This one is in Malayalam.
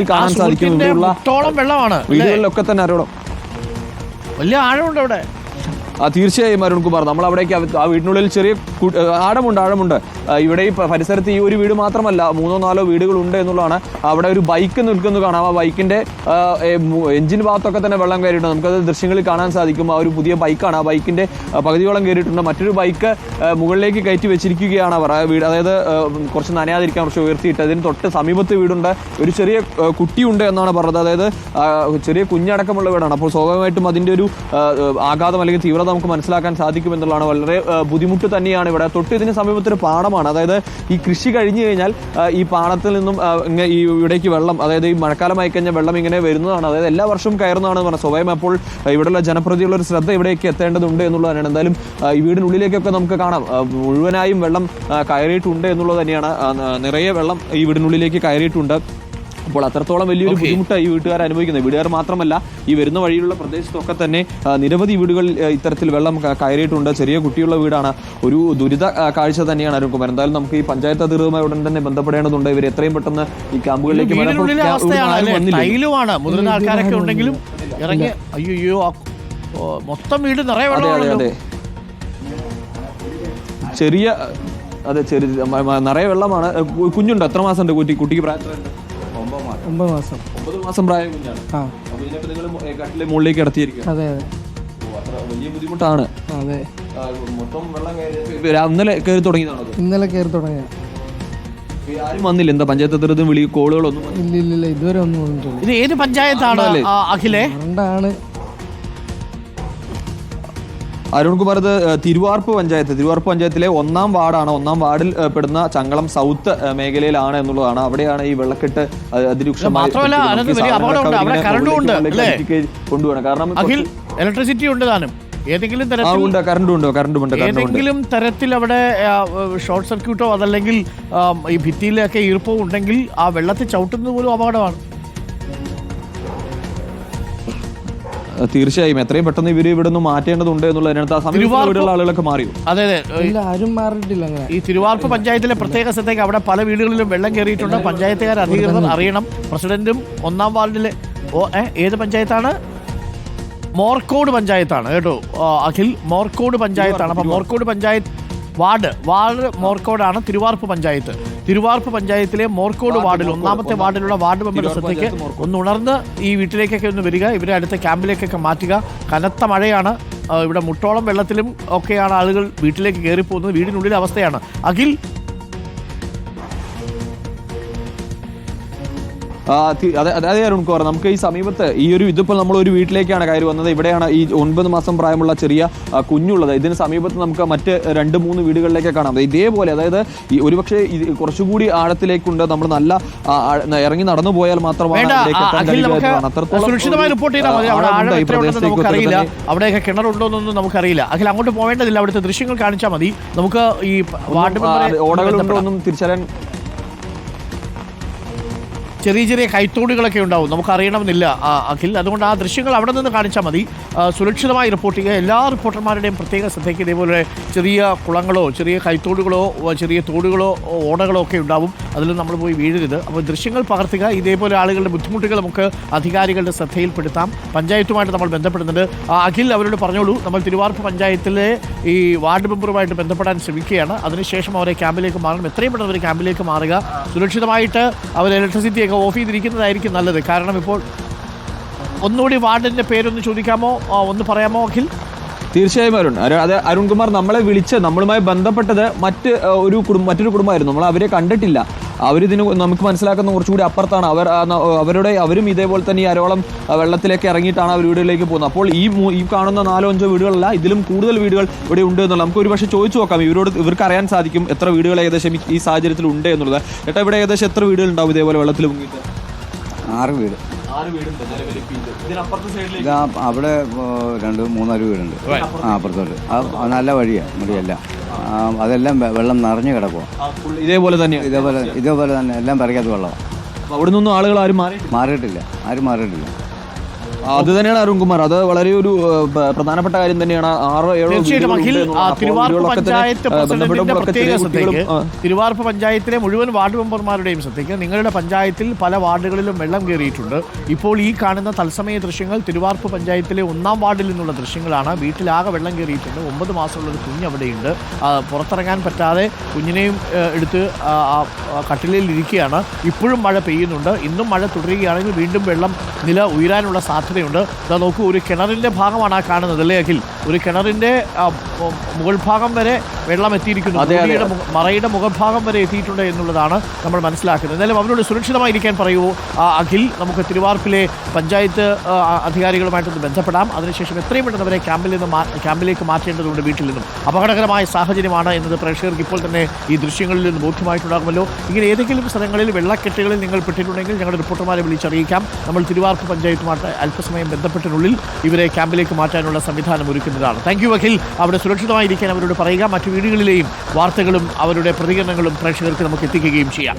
കാണാൻ സാധിക്കും. ഇവിടെയുള്ള വെള്ളമാണ്? വീടുകളിലൊക്കെ തന്നെ അറിയണം. വലിയ ആഴമുണ്ട് അവിടെ. തീർച്ചയായും അരുൺ കുമാർ നമ്മൾ അവിടേക്ക് ആ വീടിനുള്ളിൽ ചെറിയ ആ, ആഴമുണ്ട് ആഴമുണ്ട്. ഇവിടെ ഈ പരിസരത്ത് ഈ ഒരു വീട് മാത്രമല്ല മൂന്നോ നാലോ വീടുകളുണ്ട് എന്നുള്ളതാണ്. അവിടെ ഒരു ബൈക്ക് നിൽക്കുന്നു കാണാം. ആ ആ, മു- എഞ്ചിൻ ഭാഗത്തൊക്കെ തന്നെ വെള്ളം കയറിയിട്ടുണ്ട്. നമുക്കത് ദൃശ്യങ്ങളിൽ കാണാൻ സാധിക്കും. ആ ഒരു പുതിയ ബൈക്കാണ്. ആ ബൈക്കിന്റെ ആ, പകുതിയോളം കയറിയിട്ടുണ്ട്. മറ്റൊരു ബൈക്ക് മുകളിലേക്ക് കയറ്റി വെച്ചിരിക്കുകയാണ് അവർ. ആ വീട് അതായത് കുറച്ച് നനയാതിരിക്കാൻ കുറച്ച് ഉയർത്തിയിട്ട് അതിന് തൊട്ട് സമീപത്ത് വീടുണ്ട്. ഒരു ചെറിയ ആ, കുട്ടിയുണ്ട് എന്നാണ് പറഞ്ഞത്. അതായത് ചെറിയ കുഞ്ഞടക്കമുള്ള വീടാണ്. അപ്പോൾ സ്വാഭാവികമായിട്ടും അതിന്റെ ഒരു ആ, ആഘാതം അല്ലെങ്കിൽ തീവ്രത നമുക്ക് മനസ്സിലാക്കാൻ സാധിക്കുമെന്നുള്ളതാണ് വളരെ ബുദ്ധിമുട്ട് തന്നെയാണ് ഇവിടെ. തൊട്ട് ഇതിന് സമീപത്തൊരു പാടമാണ്. അതായത് ഈ കൃഷി കഴിഞ്ഞു കഴിഞ്ഞാൽ ഈ പാടത്തിൽ നിന്നും ഈ ഇവിടേക്ക് വെള്ളം അതായത് ഈ മഴക്കാലമായി കഴിഞ്ഞാൽ വെള്ളം ഇങ്ങനെ വരുന്നതാണ്. അതായത് എല്ലാ വർഷവും കയറുന്നതാണ് പറഞ്ഞത് സ്വയം അപ്പോൾ ഇവിടെയുള്ള ജനപ്രതിയുള്ള ഒരു ശ്രദ്ധ ഇവിടേക്ക് എത്തേണ്ടതുണ്ട് എന്നുള്ളതാണ് എന്തായാലും ഈ വീടിനുള്ളിലേക്കൊക്കെ നമുക്ക് കാണാം. മുഴുവനായും വെള്ളം കയറിയിട്ടുണ്ട് എന്നുള്ളത് തന്നെയാണ്. നിറയെ വെള്ളം ഈ വീടിനുള്ളിലേക്ക് കയറിയിട്ടുണ്ട്. അപ്പോൾ അത്രത്തോളം വലിയൊരു ബുദ്ധിമുട്ട് ഈ വീട്ടുകാർ അനുഭവിക്കുന്നത്. വീടുകാർ മാത്രമല്ല ഈ വരുന്ന വഴിയിലുള്ള പ്രദേശത്തൊക്കെ തന്നെ നിരവധി വീടുകൾ ഇത്തരത്തിൽ വെള്ളം കയറിയിട്ടുണ്ട്. ചെറിയ കുട്ടിയുള്ള വീടാണ്. ഒരു ദുരിത കാഴ്ച തന്നെയാണ് അരുൺകുമാർ എന്തായാലും നമുക്ക് ഈ പഞ്ചായത്ത് അധികൃതമായി ഉടൻ തന്നെ ബന്ധപ്പെടേണ്ടതുണ്ട്. ഇവർ എത്രയും പെട്ടെന്ന് ഈ ക്യാമ്പുകളിലേക്ക് മുതിർന്ന ആൾക്കാരൊക്കെ ഉണ്ടെങ്കിലും ഇറങ്ങി അയ്യോ മൊത്തം വീട് നിറയെ ചെറിയ അതെ ചെറിയ നിറയെ വെള്ളമാണ്. കുഞ്ഞുണ്ട്? എത്ര മാസം ഉണ്ട് കുട്ടി? കുട്ടിക്ക് പ്രായം? ഒമ്പത് മാസം. ഒമ്പത് മാസം പ്രായം കുഞ്ഞാണ്. ആ. അപ്പൊ ഇതിനൊക്കെ നിങ്ങൾ കട്ടിലെ മുകളിലേക്ക് കിടത്തിയിരിക്കും അതെ അതെ. വലിയ ബുദ്ധിമുട്ടാണ്. അതെ. ആ, മൊത്തം വെള്ളം കയറി ഇന്നലെ കയറി തുടങ്ങിയതാണോ ഇന്നലെ കയറി തുടങ്ങിയ ആരും വന്നില്ല. എന്താ പഞ്ചായത്ത് അധികൃതരും വിളി കോളുകളൊന്നും ഇല്ല ഇല്ല ഇല്ല ഇതുവരെ ഒന്നും വന്നിട്ടില്ല. ഇത് ഏത് പഞ്ചായത്താണ് അഖിലേ? അതുകൊണ്ടാണ് അരുൺകുമാർ ഇത് തിരുവാർപ്പ് പഞ്ചായത്ത് തിരുവാർപ്പ് പഞ്ചായത്തിലെ ഒന്നാം വാർഡാണ്. ഒന്നാം വാർഡിൽ പെടുന്ന ചങ്ങളം സൗത്ത് മേഖലയിലാണ് എന്നുള്ളതാണ്. അവിടെയാണ് ഈ വെള്ളക്കെട്ട് അതിരൂക്ഷമായി കൊണ്ടുപോകണം കാരണം ഇലക്ട്രിസിറ്റി ഉണ്ട് താനും. ഏതെങ്കിലും തരത്തിൽ ഏതെങ്കിലും തരത്തിൽ അവിടെ ഷോർട്ട് സർക്യൂട്ടോ അതല്ലെങ്കിൽ ഈ ഭിത്തിയിലൊക്കെ ഈർപ്പവും ഉണ്ടെങ്കിൽ ആ വെള്ളത്തിൽ ചവിട്ടുന്നത് പോലും അപകടമാണ്. തീർച്ചയായും എത്രയും പെട്ടെന്ന് ഇവർ ഇവിടെ നിന്ന് മാറ്റേണ്ടതുണ്ട് എന്നുള്ളതിനകത്ത് ആ സമീപ തിരുവാർപ്പ് ആളുകളൊക്കെ മാറി. അതെ അതെ. ഇല്ല ആരും മാറിയിട്ടില്ല അങ്ങനെ. ഈ തിരുവാർപ്പ് പഞ്ചായത്തിലെ പ്രത്യേക സ്ഥലത്തേക്ക് അവിടെ പല വീടുകളിലും വെള്ളം കയറിയിട്ടുണ്ട്. പഞ്ചായത്തുകാർ അധികൃതർ അറിയണം. പ്രസിഡന്റും ഒന്നാം വാർഡിലെ ഓ ഏത് പഞ്ചായത്താണ്? മോർക്കോട് പഞ്ചായത്താണ് കേട്ടോ. അഖിൽ മോർക്കോട് പഞ്ചായത്താണ്. അപ്പൊ മോർക്കോട് പഞ്ചായത്ത് വാർഡ് വാർഡ് മോർക്കോടാണ് തിരുവാർപ്പ് പഞ്ചായത്ത്. തിരുവാർപ്പ് പഞ്ചായത്തിലെ മോർക്കോട് വാർഡിൽ ഒന്നാമത്തെ വാർഡിലുള്ള വാർഡ് മെമ്പറുടെ ശ്രദ്ധയ്ക്ക് ഒന്ന് ഉണർന്ന് ഈ വീട്ടിലേക്കൊക്കെ ഒന്ന് വരിക. ഇവരെ അടുത്ത ക്യാമ്പിലേക്കൊക്കെ മാറ്റുക. കനത്ത മഴയാണ്. ഇവിടെ മുട്ടോളം വെള്ളത്തിലും ഒക്കെയാണ് ആളുകൾ വീട്ടിലേക്ക് കയറിപ്പോകുന്നത്. വീടിനുള്ളിലെ അവസ്ഥയാണ്. അഖിൽ ആ, തി- അതെ അതെ അതെ അരുൺ കുമാർ നമുക്ക് ഈ സമീപത്ത് ഈ ഒരു ഇതിപ്പോൾ നമ്മൾ ഒരു വീട്ടിലേക്കാണ് കയറി വന്നത്. ഇവിടെയാണ് ഈ ഒൻപത് മാസം പ്രായമുള്ള ചെറിയ കുഞ്ഞുള്ളത്. ഇതിന് സമീപത്ത് നമുക്ക് മറ്റ് രണ്ട് മൂന്ന് വീടുകളിലേക്ക് കാണാം. ഇതേപോലെ അതായത് ഈ ഒരുപക്ഷെ കുറച്ചുകൂടി ആഴത്തിലേക്കുണ്ട്. നമ്മൾ നല്ല ഇറങ്ങി നടന്നു പോയാൽ മാത്രമാണ് സുരക്ഷിതമായി റിപ്പോർട്ട് ചെയ്താൽ മതി. അവിടെ ആഴം എത്രയുണ്ടെന്ന് നമുക്കറിയില്ല. അവിടെയൊക്കെ കിണറുണ്ടോ എന്നൊന്നും നമുക്കറിയില്ല. അഖിൽ അങ്ങോട്ട് പോവേണ്ടതില്ല. അവിടുത്തെ ദൃശ്യങ്ങൾ കാണിച്ചാൽ മതി. നമുക്ക് ഈ വാർഡ് ഓടകളുണ്ടോ ഒന്നും തിരിച്ചറിയാൻ ചെറിയ ചെറിയ കൈത്തോടുകളൊക്കെ ഉണ്ടാവും. നമുക്ക് അറിയണമെന്നില്ല അഖിൽ. അതുകൊണ്ട് ആ ദൃശ്യങ്ങൾ അവിടെ നിന്ന് കാണിച്ചാൽ മതി. സുരക്ഷിതമായി റിപ്പോർട്ട് ചെയ്യുക. എല്ലാ റിപ്പോർട്ടർമാരുടെയും പ്രത്യേക ശ്രദ്ധയ്ക്ക് ഇതേപോലെ ചെറിയ കുളങ്ങളോ ചെറിയ കൈത്തോടുകളോ ചെറിയ തോടുകളോ ഓണകളോ ഒക്കെ ഉണ്ടാവും. അതിൽ നമ്മൾ പോയി വീഴരുത്. അപ്പോൾ ദൃശ്യങ്ങൾ പകർത്തുക. ഇതേപോലെ ആളുകളുടെ ബുദ്ധിമുട്ടുകൾ നമുക്ക് അധികാരികളുടെ ശ്രദ്ധയിൽപ്പെടുത്താം. പഞ്ചായത്തുമായിട്ട് നമ്മൾ ബന്ധപ്പെടുന്നുണ്ട്. അഖിൽ അവരോട് പറഞ്ഞോളൂ. നമ്മൾ തിരുവാർപ്പ് പഞ്ചായത്തിലെ ഈ വാർഡ് മെമ്പറുമായിട്ട് ബന്ധപ്പെടാൻ ശ്രമിക്കുകയാണ്. അതിനുശേഷം അവരെ ക്യാമ്പിലേക്ക് മാറണം. എത്രയും പെട്ടെന്ന് അവർ ക്യാമ്പിലേക്ക് മാറുക. സുരക്ഷിതമായിട്ട് അവർ ഇലക്ട്രിസിറ്റി ഒക്കെ ഓഫ് ചെയ്തിരിക്കുന്നതായിരിക്കും നല്ലത്. കാരണം ഇപ്പോൾ ഒന്നുകൂടി വാർഡിന്റെ പേരൊന്ന് ചോദിക്കാമോ? ഒന്ന് പറയാമോ അഖിൽ? തീർച്ചയായും അരുൺ. അത് അരുൺകുമാർ നമ്മളെ വിളിച്ച് നമ്മളുമായി ബന്ധപ്പെട്ടത് മറ്റ് ഒരു കുടുംബം മറ്റൊരു കുടുംബമായിരുന്നു. നമ്മൾ അവരെ കണ്ടിട്ടില്ല. അവരിതിന് നമുക്ക് മനസ്സിലാക്കുന്ന കുറച്ചുകൂടി അപ്പുറത്താണ്. അവർ അവരുടെ അവരും ഇതേപോലെ തന്നെ ഈ അരോളം വെള്ളത്തിലേക്ക് ഇറങ്ങിയിട്ടാണ് അവർ വീടുകളിലേക്ക് പോകുന്നത്. അപ്പോൾ ഈ ഈ കാണുന്ന നാലോ അഞ്ചോ വീടുകളല്ല ഇതിലും കൂടുതൽ വീടുകൾ ഇവിടെ ഉണ്ട് എന്നുള്ളത് നമുക്ക് ഒരു പക്ഷേ ചോദിച്ചു നോക്കാം. ഇവരോട് ഇവർക്ക് അറിയാൻ സാധിക്കും എത്ര വീടുകൾ ഏകദേശം ഈ- സാഹചര്യത്തിൽ ഉണ്ട് എന്നുള്ളത്. ഏട്ടാ ഇവിടെ ഏകദേശം എത്ര വീടുകൾ ഉണ്ടാവും ഇതേപോലെ വെള്ളത്തിൽ മുങ്ങിയിട്ട്? ആറ് വീട്. ആറ് വീടുണ്ട് നിലവിൽ ഇപ്പൊ ഇതിനപ്പുറത്തെ സൈഡിലേക്ക് ഇത് ആ- അവിടെ രണ്ട് മൂന്നാൽ വീടുണ്ട്. ആ അപ്പുറത്തോട്ട്. ആ നല്ല വഴിയാണ് മുടിയല്ല അതെല്ലാം വെ- വെള്ളം നിറഞ്ഞു കിടക്കുക ആ, full ഇതേപോലെ തന്നെ ഇതേപോലെ ഇതേപോലെ തന്നെ എല്ലാം പറിക്കാത്ത വെള്ളമാണ് അപ്പൊ അവിടെ നിന്നും ആളുകൾ ആരും മാറി മാറിയിട്ടില്ല ആരും മാറിയിട്ടില്ല. അത് തന്നെയാണ് അരുൺകുമാർ. അത് വളരെ ഒരു പ്രധാനപ്പെട്ട കാര്യം തന്നെയാണ്. ആറോ ഏഴോ തിരുവാർപ്പ് പഞ്ചായത്തിലെ മുഴുവൻ വാർഡ് മെമ്പർമാരുടെയും ശ്രദ്ധിക്കുക നിങ്ങളുടെ പഞ്ചായത്തിൽ പല വാർഡുകളിലും വെള്ളം കയറിയിട്ടുണ്ട്. ഇപ്പോൾ ഈ കാണുന്ന തത്സമയ ദൃശ്യങ്ങൾ തിരുവാർപ്പ് പഞ്ചായത്തിലെ ഒന്നാം വാർഡിൽ നിന്നുള്ള ദൃശ്യങ്ങളാണ്. വീട്ടിലാകെ വെള്ളം കയറിയിട്ടുണ്ട്. ഒമ്പത് മാസമുള്ള ഒരു കുഞ്ഞ് അവിടെയുണ്ട് പുറത്തിറങ്ങാൻ പറ്റാതെ കുഞ്ഞിനെയും എടുത്ത് കട്ടിലിൽ ഇരിക്കുകയാണ്. ഇപ്പോഴും മഴ പെയ്യുന്നുണ്ട്. ഇന്നും മഴ തുടരുകയാണെങ്കിൽ വീണ്ടും വെള്ളം നില ഉയരാനുള്ള സാധ്യതയുണ്ട്. ഇതാ നോക്കൂ ഒരു കിണറിന്റെ ഭാഗമാണ് ആ കാണുന്നത് അല്ലേ അഖിൽ? ഒരു കിണറിന്റെ മുകൾ ഭാഗം വരെ വെള്ളം എത്തിയിരിക്കുന്നു. മറയുടെ മുഖഭാഗം വരെ എത്തിയിട്ടുണ്ട് എന്നുള്ളതാണ് നമ്മൾ മനസ്സിലാക്കുന്നത്. എന്തായാലും അവരോട് സുരക്ഷിതമായിരിക്കാൻ പറയൂ. ആ, അഖിൽ നമുക്ക് തിരുവാർപ്പിലെ പഞ്ചായത്ത് അധികാരികളുമായിട്ടൊന്ന് ബന്ധപ്പെടാം. അതിനുശേഷം എത്രയും പെട്ടെന്ന് അവരെ ക്യാമ്പിൽ നിന്ന് ക്യാമ്പിലേക്ക് മാറ്റേണ്ടതുണ്ട് വീട്ടിൽ നിന്നും. അപകടകരമായ സാഹചര്യമാണ് എന്നത് പ്രേക്ഷകർക്ക് ഇപ്പോൾ തന്നെ ഈ ദൃശ്യങ്ങളിൽ നിന്ന് ബോധ്യമായിട്ടുണ്ടാകുമല്ലോ. ഇങ്ങനെ ഏതെങ്കിലും സ്ഥലങ്ങളിൽ വെള്ളക്കെട്ടുകളിൽ നിങ്ങൾ പെട്ടിട്ടുണ്ടെങ്കിൽ ഞങ്ങളുടെ റിപ്പോർട്ടർമാരെ വിളിച്ചറിയിക്കാം. നമ്മൾ തിരുവാർപ്പ് പഞ്ചായത്തുമായിട്ട് അല്പസമയം ബന്ധപ്പെട്ടിനുള്ളിൽ ഇവരെ ക്യാമ്പിലേക്ക് മാറ്റാനുള്ള സംവിധാനം ഒരുക്കുന്നതാണ് താങ്ക് യു അഖിൽ അവിടെ സുരക്ഷിതമായിരിക്കാൻ അവരോട് പറയുക. മറ്റു വീടുകളിലെയും വാർത്തകളും അവരുടെ പ്രതികരണങ്ങളും പ്രേക്ഷകർക്ക് നമുക്ക് എത്തിക്കുകയും ചെയ്യാം.